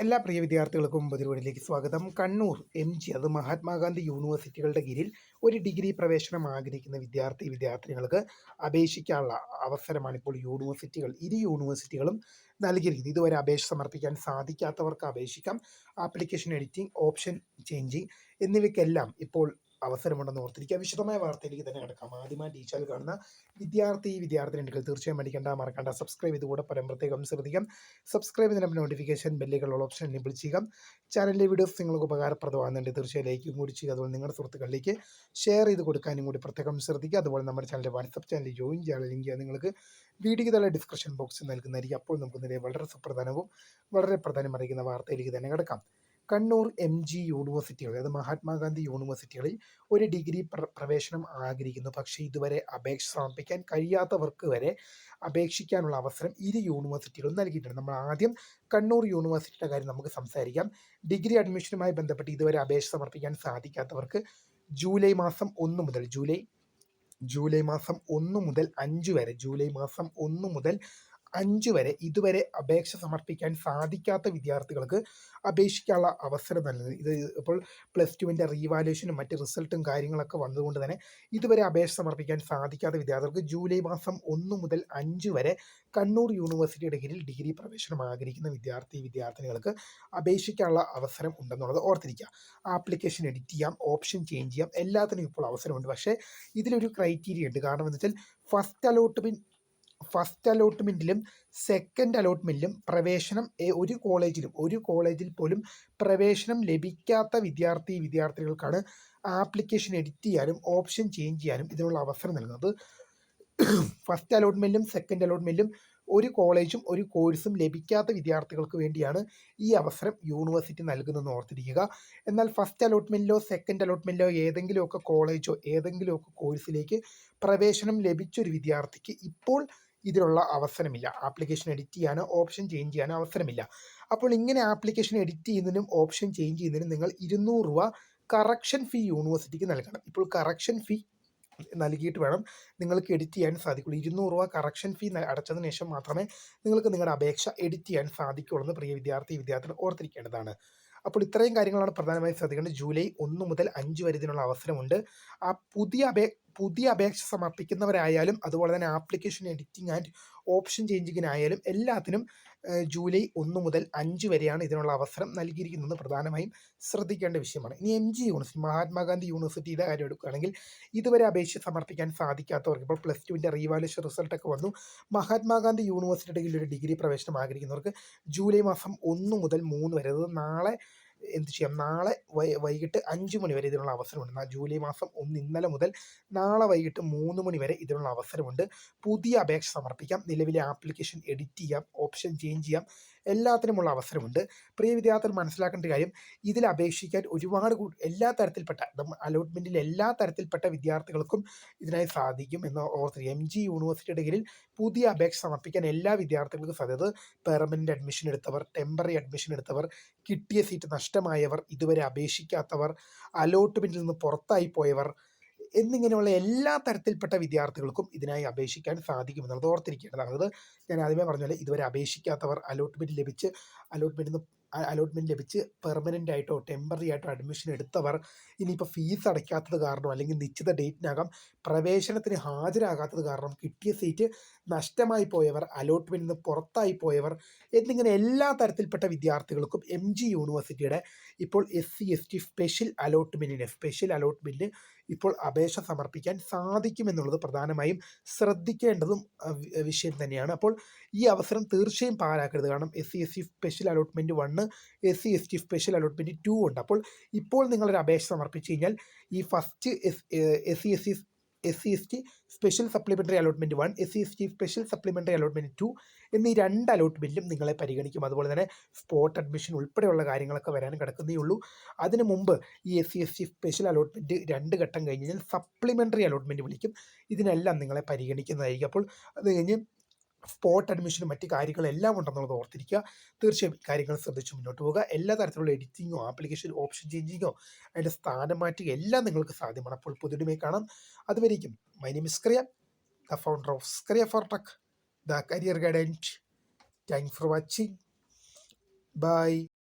എല്ലാ പ്രിയ വിദ്യാർത്ഥികൾക്കും പരിപാടിയിലേക്ക് സ്വാഗതം. കണ്ണൂർ എം. ജി. അത് മഹാത്മാഗാന്ധി യൂണിവേഴ്സിറ്റികളുടെ കീഴിൽ ഒരു ഡിഗ്രി പ്രവേശനം ആഗ്രഹിക്കുന്ന വിദ്യാർത്ഥി വിദ്യാർത്ഥിനികൾക്ക് അപേക്ഷിക്കാനുള്ള അവസരമാണ് ഇപ്പോൾ യൂണിവേഴ്സിറ്റികൾ. ഇരു യൂണിവേഴ്സിറ്റികളും നൽകിയിരിക്കുന്നത് ഇതുവരെ അപേക്ഷ സമർപ്പിക്കാൻ സാധിക്കാത്തവർക്ക് അപേക്ഷിക്കാം. ആപ്ലിക്കേഷൻ എഡിറ്റിംഗ് ഓപ്ഷൻ ചേഞ്ചിങ് എന്നിവയ്ക്കെല്ലാം ഇപ്പോൾ അവസരമുണ്ടെന്ന് ഓർത്തിരിക്കുക. വിശദമായ വാർത്തയിലേക്ക് തന്നെ കിടക്കാം. ആദ്യമായി ഈ ചാനൽ കാണുന്ന വിദ്യാർത്ഥി വിദ്യാർത്ഥിനികൾ തീർച്ചയായും പഠിക്കേണ്ട മറക്കണ്ട. സബ്സ്ക്രൈബ് ചെയ്തുകൂടെ. പരം പ്രത്യേകം ശ്രദ്ധിക്കാം. സബ്സ്ക്രൈബ് ചെയ്യുന്ന നോട്ടിഫിക്കേഷൻ ബെല്ലുകളുള്ള ഓപ്ഷൻ എനേബിൾ ചെയ്യുക. ചാനലിലെ വീഡിയോസ് നിങ്ങൾക്ക് ഉപകാരപ്രദമാകുന്നുണ്ട്. തീർച്ചയായും ലൈക്കും കൂടി ചെയ്യുക. അതുപോലെ നിങ്ങളുടെ സുഹൃത്തുക്കളിലേക്ക് ഷെയർ ചെയ്ത് കൊടുക്കാനും കൂടി പ്രത്യേകം ശ്രദ്ധിക്കുക. അതുപോലെ നമ്മുടെ ചാനലിന്റെ വാട്സപ്പ് ചാനൽ ജോയിൻ ചെയ്യാനുള്ള ലിങ്ക് നിങ്ങൾക്ക് വീഡിയോയ്ക്ക് തന്നെ ഡിസ്ക്രിപ്ഷൻ ബോക്സിൽ നൽകുന്നതായിരിക്കും. അപ്പോൾ നമുക്ക് ഇതിനെ വളരെ സുപ്രധാനവും വളരെ പ്രധാനം അറിയിക്കുന്ന വാർത്തയിലേക്ക് തന്നെ കിടക്കാം. കണ്ണൂർ എം ജി യൂണിവേഴ്സിറ്റികൾ അതായത് മഹാത്മാഗാന്ധി യൂണിവേഴ്സിറ്റികളിൽ ഒരു ഡിഗ്രി പ്രവേശനം ആഗ്രഹിക്കുന്നു. പക്ഷേ ഇതുവരെ അപേക്ഷ സമർപ്പിക്കാൻ കഴിയാത്തവർക്ക് വരെ അപേക്ഷിക്കാനുള്ള അവസരം ഇരു യൂണിവേഴ്സിറ്റികളും നൽകിയിട്ടുണ്ട്. നമ്മൾ ആദ്യം കണ്ണൂർ യൂണിവേഴ്സിറ്റിയുടെ കാര്യം നമുക്ക് സംസാരിക്കാം. ഡിഗ്രി അഡ്മിഷനുമായി ബന്ധപ്പെട്ട് ഇതുവരെ അപേക്ഷ സമർപ്പിക്കാൻ സാധിക്കാത്തവർക്ക് ജൂലൈ മാസം ഒന്ന് മുതൽ ജൂലൈ ജൂലൈ മാസം ഒന്ന് മുതൽ അഞ്ച് വരെ ജൂലൈ മാസം ഒന്ന് മുതൽ അഞ്ച് വരെ ഇതുവരെ അപേക്ഷ സമർപ്പിക്കാൻ സാധിക്കാത്ത വിദ്യാർത്ഥികൾക്ക് അപേക്ഷിക്കാനുള്ള അവസരം നൽകുന്നത്. ഇത് ഇപ്പോൾ പ്ലസ് ടുവിന്റെ റീവാലുവേഷനും മറ്റ് റിസൾട്ടും കാര്യങ്ങളൊക്കെ വന്നതുകൊണ്ട് തന്നെ ഇതുവരെ അപേക്ഷ സമർപ്പിക്കാൻ സാധിക്കാത്ത വിദ്യാർത്ഥികൾക്ക് ജൂലൈ മാസം ഒന്ന് മുതൽ അഞ്ച് വരെ കണ്ണൂർ യൂണിവേഴ്സിറ്റിയുടെ കീഴിൽ ഡിഗ്രി പ്രവേശനം ആഗ്രഹിക്കുന്ന വിദ്യാർത്ഥി വിദ്യാർത്ഥിനികൾക്ക് അപേക്ഷിക്കാനുള്ള അവസരം ഉണ്ടെന്നുള്ളത് ഓർത്തിരിക്കുക. ആപ്ലിക്കേഷൻ എഡിറ്റ് ചെയ്യാം ഓപ്ഷൻ ചേഞ്ച് ചെയ്യാം എല്ലാത്തിനും ഇപ്പോൾ അവസരമുണ്ട്. പക്ഷേ ഇതിലൊരു ക്രൈറ്റീരിയ ഉണ്ട്. കാരണം എന്താ വെച്ചാൽ ഫസ്റ്റ് അലോട്ട്മെന്റ് ഫസ്റ്റ് അലോട്ട്മെന്റിലും സെക്കൻഡ് അലോട്ട്മെന്റിലും പ്രവേശനം ഒരു കോളേജിലും ഒരു കോളേജിൽ പോലും പ്രവേശനം ലഭിക്കാത്ത വിദ്യാർത്ഥി വിദ്യാർത്ഥികൾക്കാണ് ആപ്ലിക്കേഷൻ എഡിറ്റ് ചെയ്യാനും ഓപ്ഷൻ ചേഞ്ച് ചെയ്യാനും ഇതിനുള്ള അവസരം നൽകുന്നത്. ഫസ്റ്റ് അലോട്ട്മെന്റിലും സെക്കൻഡ് അലോട്ട്മെന്റിലും ഒരു കോളേജും ഒരു കോഴ്സും ലഭിക്കാത്ത വിദ്യാർത്ഥികൾക്ക് വേണ്ടിയാണ് ഈ അവസരം യൂണിവേഴ്സിറ്റി നൽകുന്നതെന്ന് ഓർത്തിരിക്കുക. എന്നാൽ ഫസ്റ്റ് അലോട്ട്മെന്റിലോ സെക്കൻഡ് അലോട്ട്മെന്റിലോ ഏതെങ്കിലുമൊക്കെ കോളേജോ ഏതെങ്കിലുമൊക്കെ കോഴ്സിലേക്ക് പ്രവേശനം ലഭിച്ചൊരു വിദ്യാർത്ഥിക്ക് ഇപ്പോൾ ഇതിനുള്ള അവസരമില്ല. ആപ്ലിക്കേഷൻ എഡിറ്റ് ചെയ്യാനോ ഓപ്ഷൻ ചേഞ്ച് ചെയ്യാനോ അവസരമില്ല. അപ്പോൾ ഇങ്ങനെ ആപ്ലിക്കേഷൻ എഡിറ്റ് ചെയ്യുന്നതിനും ഓപ്ഷൻ ചേഞ്ച് ചെയ്യുന്നതിനും നിങ്ങൾ ഇരുന്നൂറ് രൂപ കറക്ഷൻ ഫീ യൂണിവേഴ്സിറ്റിക്ക് നൽകണം. ഇപ്പോൾ കറക്ഷൻ ഫീ നൽകിയിട്ട് വേണം നിങ്ങൾക്ക് എഡിറ്റ് ചെയ്യാൻ സാധിക്കുള്ളൂ. ഇരുന്നൂറ് രൂപ കറക്ഷൻ ഫീ അടച്ചതിന് ശേഷം മാത്രമേ നിങ്ങൾക്ക് നിങ്ങളുടെ അപേക്ഷ എഡിറ്റ് ചെയ്യാൻ സാധിക്കുള്ളൂ എന്ന് പ്രിയ വിദ്യാർത്ഥി വിദ്യാർത്ഥികൾ ഓർത്തിരിക്കേണ്ടതാണ്. അപ്പോൾ ഇത്രയും കാര്യങ്ങളാണ് പ്രധാനമായും ശ്രദ്ധിക്കേണ്ടത്. ജൂലൈ ഒന്ന് മുതൽ അഞ്ച് വരെ ഇതിനുള്ള അവസരമുണ്ട്. ആ പുതിയ അപേ പുതിയ അപേക്ഷ സമർപ്പിക്കുന്നവരായാലും അതുപോലെ തന്നെ ആപ്ലിക്കേഷൻ എഡിറ്റിംഗ് ആൻഡ് ഓപ്ഷൻ ചേഞ്ചിങ്ങിനായാലും എല്ലാത്തിനും ജൂലൈ ഒന്ന് മുതൽ അഞ്ച് വരെയാണ് ഇതിനുള്ള അവസരം നൽകിയിരിക്കുന്നത്. പ്രധാനമായും ശ്രദ്ധിക്കേണ്ട വിഷയമാണ്. ഇനി എം ജി യൂണിവേഴ്സിറ്റി മഹാത്മാഗാന്ധി യൂണിവേഴ്സിറ്റിയുടെ കാര്യം എടുക്കുകയാണെങ്കിൽ ഇതുവരെ അപേക്ഷ സമർപ്പിക്കാൻ സാധിക്കാത്തവർക്ക് ഇപ്പോൾ പ്ലസ് ടുവിന്റെ റീവാലുവേഷൻ റിസൾട്ടൊക്കെ വന്നു. മഹാത്മാഗാന്ധി യൂണിവേഴ്സിറ്റിയുടെ ഒരു ഡിഗ്രി പ്രവേശനം ആഗ്രഹിക്കുന്നവർക്ക് ജൂലൈ മാസം ഒന്ന് മുതൽ മൂന്ന് വരെ അത് നാളെ എന്ത് ചെയ്യാം? നാളെ വൈകിട്ട് അഞ്ച് മണി വരെ ഇതിനുള്ള അവസരമുണ്ട്. ജൂലൈ മാസം ഒന്ന് ഇന്നലെ മുതൽ നാളെ വൈകിട്ട് മൂന്ന് മണി വരെ ഇതിനുള്ള അവസരമുണ്ട്. പുതിയ അപേക്ഷ സമർപ്പിക്കാം. നിലവിലെ ആപ്ലിക്കേഷൻ എഡിറ്റ് ചെയ്യാം. ഓപ്ഷൻ ചേഞ്ച് ചെയ്യാം. എല്ലാത്തിനുമുള്ള അവസരമുണ്ട്. പ്രിയ വിദ്യാർത്ഥികൾ മനസ്സിലാക്കേണ്ട കാര്യം ഇതിൽ അപേക്ഷിക്കാൻ ഒരുപാട് എല്ലാ തരത്തിൽപ്പെട്ട അലോട്ട്മെന്റിൽ എല്ലാ തരത്തിൽപ്പെട്ട വിദ്യാർത്ഥികൾക്കും ഇതിനായി സാധിക്കും എന്ന് ഓർത്ത് എം ജി യൂണിവേഴ്സിറ്റിയുടെ കീഴിൽ പുതിയ അപേക്ഷ സമർപ്പിക്കാൻ എല്ലാ വിദ്യാർത്ഥികൾക്കും സാധ്യത പെർമനന്റ് അഡ്മിഷൻ എടുത്തവർ ടെമ്പററി അഡ്മിഷൻ എടുത്തവർ കിട്ടിയ സീറ്റ് നഷ്ടമായവർ ഇതുവരെ അപേക്ഷിക്കാത്തവർ അലോട്ട്മെന്റിൽ നിന്ന് പുറത്തായി പോയവർ എന്നിങ്ങനെയുള്ള എല്ലാ തരത്തിൽപ്പെട്ട വിദ്യാർത്ഥികൾക്കും ഇതിനായി അപേക്ഷിക്കാൻ സാധിക്കും സാധിക്കുമെന്നുള്ളത് ഓർത്തിരിക്കേണ്ടതാണ്. അതായത് ഞാൻ ആദ്യമേ പറഞ്ഞ പോലെ ഇതുവരെ അപേക്ഷിക്കാത്തവർ അലോട്ട്മെന്റ് ലഭിച്ച് അലോട്ട്മെന്റിൽ നിന്ന് അലോട്ട്മെന്റ് ലഭിച്ച് പെർമനന്റ് ആയിട്ടോ ടെമ്പററി ആയിട്ടോ അഡ്മിഷൻ എടുത്തവർ ഇനിയിപ്പോൾ ഫീസ് അടയ്ക്കാത്തത് കാരണം അല്ലെങ്കിൽ നിശ്ചിത ഡേറ്റിനകം പ്രവേശനത്തിന് ഹാജരാകാത്തത് കാരണം കിട്ടിയ സീറ്റ് നഷ്ടമായി പോയവർ അലോട്ട്മെന്റിൽ നിന്ന് പുറത്തായി പോയവർ എന്നിങ്ങനെ എല്ലാ തരത്തിൽപ്പെട്ട വിദ്യാർത്ഥികൾക്കും എം ജി യൂണിവേഴ്സിറ്റിയുടെ ഇപ്പോൾ S C S T special അലോട്ട്മെന്റിന് special അലോട്ട്മെന്റിന് ഇപ്പോൾ അപേക്ഷ സമർപ്പിക്കാൻ സാധിക്കുമെന്നുള്ളത് പ്രധാനമായും ശ്രദ്ധിക്കേണ്ടതും വിഷയം തന്നെയാണ്. അപ്പോൾ ഈ അവസരം തീർച്ചയായും പാഴാക്കരുത്. കാരണം S C S C special allotment one S C S T special allotment two ഉണ്ട്. അപ്പോൾ ഇപ്പോൾ നിങ്ങളൊരു അപേക്ഷ സമർപ്പിച്ചു കഴിഞ്ഞാൽ ഈ first S S C S C S C S T special supplementary allotment one S C S T special supplementary allotment two എന്നീ രണ്ട് അലോട്ട്മെന്റിലും നിങ്ങളെ പരിഗണിക്കും. അതുപോലെ തന്നെ സ്പോട്ട് അഡ്മിഷൻ ഉൾപ്പെടെയുള്ള കാര്യങ്ങളൊക്കെ വരാൻ കിടക്കുന്നേ ഉള്ളൂ. അതിനു മുമ്പ് ഈ S C S T special allotment രണ്ട് ഘട്ടം കഴിഞ്ഞ് കഴിഞ്ഞാൽ സപ്ലിമെന്ററി അലോട്ട്മെന്റ് വിളിക്കും. ഇതിനെല്ലാം നിങ്ങളെ പരിഗണിക്കുന്നതായിരിക്കും. അപ്പോൾ അത് കഴിഞ്ഞ് സ്പോട്ട് അഡ്മിഷനും മറ്റ് കാര്യങ്ങളെല്ലാം ഉണ്ടെന്നുള്ളത് ഓർത്തിരിക്കുക. തീർച്ചയായും കാര്യങ്ങൾ ശ്രദ്ധിച്ച് മുന്നോട്ട് പോകുക എല്ലാ തരത്തിലുള്ള എഡിറ്റിങ്ങോ ആപ്ലിക്കേഷൻ ഓപ്ഷൻ ചേഞ്ചിങ്ങോ അതിന്റെ സ്ഥാനം മാറ്റുക എല്ലാം നിങ്ങൾക്ക് സാധ്യമാണ്. അപ്പോൾ പുതിയതുമായി കാണാം. അതുവരേക്കും. My name is Kriya the founder of സ്ക്രിയ for tech the career guidance thank for watching bye